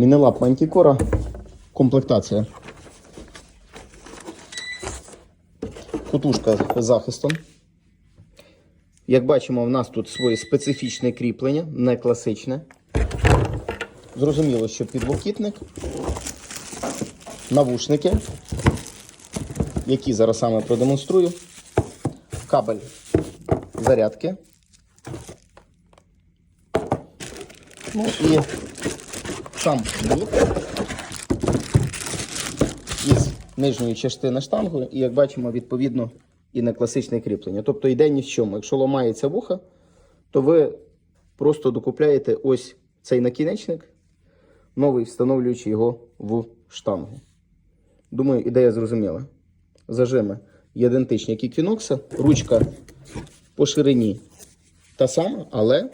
Мінелап Мантікора. Комплектація. Кутушка з захистом. Як бачимо, в нас тут своє специфічне кріплення, не класичне. Зрозуміло, що підлокітник, навушники, які зараз саме продемонструю, кабель зарядки. Ну і сам блок із нижньої частини штангу, і як бачимо, відповідно і на класичне кріплення. Тобто йде ні в чому. Якщо ламається вуха, то ви просто докупляєте ось цей накінечник, новий, встановлюючи його в штангу. Думаю, ідея зрозуміла. Зажими ідентичні, як і Квінокса. Ручка по ширині та сама, але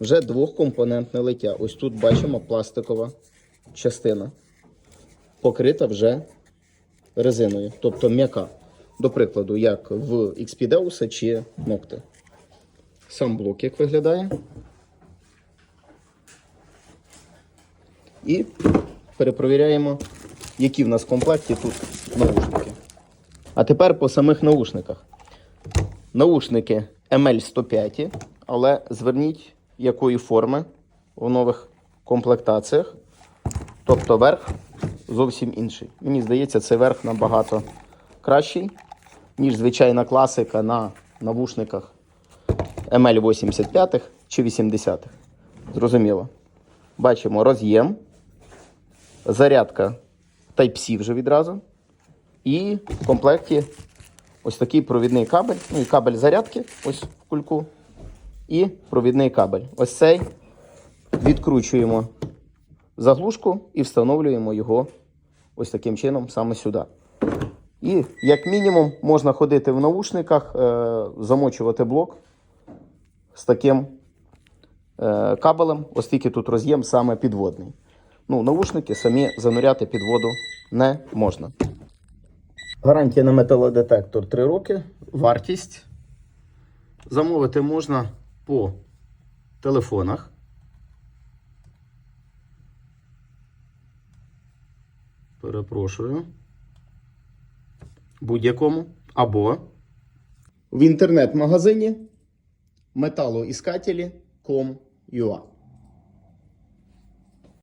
вже двохкомпонентне лиття. Ось тут бачимо пластикова частина, покрита вже резиною, тобто м'яка. До прикладу, як в XPDEUS чи Nocte. Сам блок як виглядає. І перепровіряємо, які в нас в комплекті тут наушники. А тепер по самих наушниках. Наушники ML105, але зверніть, якої форми в нових комплектаціях. Тобто верх зовсім інший. Мені здається, цей верх набагато кращий, ніж звичайна класика на навушниках ML85 чи 80-х. Зрозуміло. Бачимо роз'єм, зарядка Type-C вже відразу. І в комплекті ось такий провідний кабель, ну і кабель зарядки, ось в кульку, і провідний кабель. Ось цей відкручуємо заглушку і встановлюємо його ось таким чином саме сюди. І як мінімум можна ходити в наушниках, е, замочувати блок з таким е, кабелем, оскільки тут роз'єм саме підводний. Ну, наушники самі зануряти під воду не можна. Гарантія на металодетектор 3 роки. Вартість. Замовити можна по телефонах. Перепрошую. Будь-якому. Або в інтернет-магазині металоіскателі.com.ua